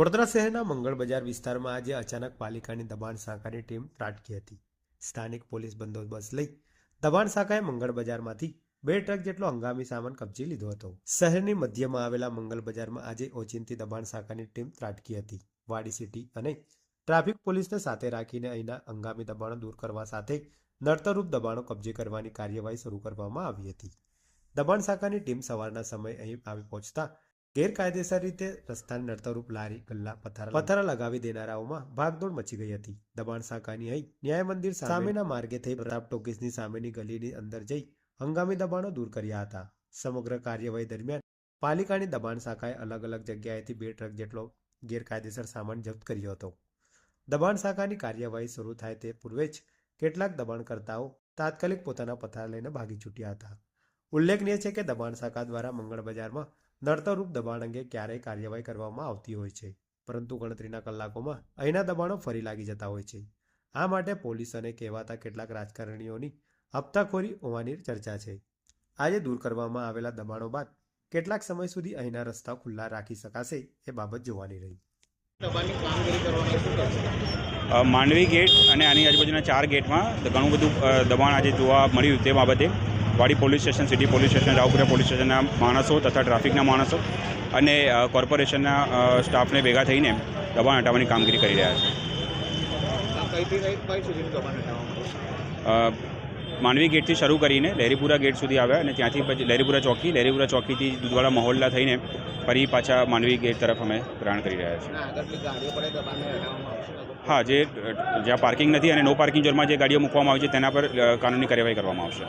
વડોદરા શહેરના મંગળ બજાર વિસ્તારમાં આજે અચાનક પાલિકાની દબાણ શાખાની ટીમ ત્રાટકી હતી. સ્થાનિક પોલીસ બંદોબસ્ત લઈ દબાણ શાખાએ મંગળ બજારમાંથી બે ટ્રક જેટલો હંગામી સામાન કબજે લીધો હતો. શહેરની મધ્યમાં આવેલા મંગળ બજારમાં આજે ઓચિંતી દબાણ શાખાની ટીમ ત્રાટકી હતી. વાડી સિટી અને ટ્રાફિક પોલીસને સાથે રાખીને અહીંના હંગામી દબાણો દૂર કરવા સાથે નડતરરૂપ દબાણો કબજે કરવાની કાર્યવાહી શરૂ કરવામાં આવી હતી. દબાણ શાખાની ટીમ સવારના સમયે અહીં આવી પહોંચતા ગેરકાયદેસર રીતે રસ્તાને નડતરરૂપ લારી ગલ્લા પથારા પથારા લગાવી દેનારાઓમાં ભાગદોડ મચી ગઈ હતી. દબાણ શાખાની અહીં ન્યાય મંદિર સામેના માર્ગે થઈ પ્રતાપ ટોકીસની સામેની ગલીની અંદર જઈ હંગામી દબાણો દૂર કર્યા હતા. સમગ્ર કાર્યવાહી દરમિયાન પાલિકાની દબાણ શાખાએ અલગ અલગ જગ્યાએથી બે ટ્રક જેટલો ગેરકાયદેસર સામાન જપ્ત કર્યો હતો. દબાણ શાખાની કાર્યવાહી શરૂ થાય તે પૂર્વે જ કેટલાક દબાણકર્તાઓ તાત્કાલિક પોતાના પથાર લઈને ભાગી છૂટ્યા હતા. ઉલ્લેખનીય છે કે દબાણ શાખા દ્વારા મંગળ બજારમાં નડતરરૂપ દબાણ અંગે ક્યારેય કાર્યવાહી કરવામાં આવતી હોય છે. પરંતુ ગણતરીના કલાકોમાં અહીંના દબાણો ફરી લાગી જતા હોય છે. આ માટે પોલીસ અને કહેવાતા કેટલાક રાજકારણીઓની હપ્તાખોરી હોવાની ચર્ચા છે. આજે દૂર કરવામાં આવેલા દબાણો બાદ કેટલાક સમય સુધી અહીંના રસ્તા ખુલ્લા રાખી શકાશે એ બાબત જોવાની રહી. દબાણની કામગીરી કરવાની શું કરશે અ, માંડવી ગેટ અને આની આજુબાજુના ચાર ગેટમાં ઘણું બધું દબાણ આજે જોવા મળ્યું તે બાબતે. Wadi police station city police station Raopura police સ્ટેશનના માણસો તથા ટ્રાફિકના માણસો અને કોર્પોરેશનના સ્ટાફને ભેગા થઈને દબાણ હટાવવાની કામગીરી કરી રહ્યા છે. માંડવી ગેટથી શરૂ કરીને લહેરીપુરા ગેટ સુધી આવ્યા અને ત્યાંથી પછી લહેરીપુરા ચોકી લહેરીપુરા ચોકીથી દુધવાડા મહોલ્લા થઈને ફરી પાછા માંડવી ગેટ તરફ અમે પ્રયાણ કરી રહ્યા છીએ. હા જે જ્યાં પાર્કિંગ નથી અને નો પાર્કિંગ ઝોનમાં જે ગાડીઓ મૂકવામાં આવી છે તેના પર કાનૂની કાર્યવાહી કરવામાં આવશે.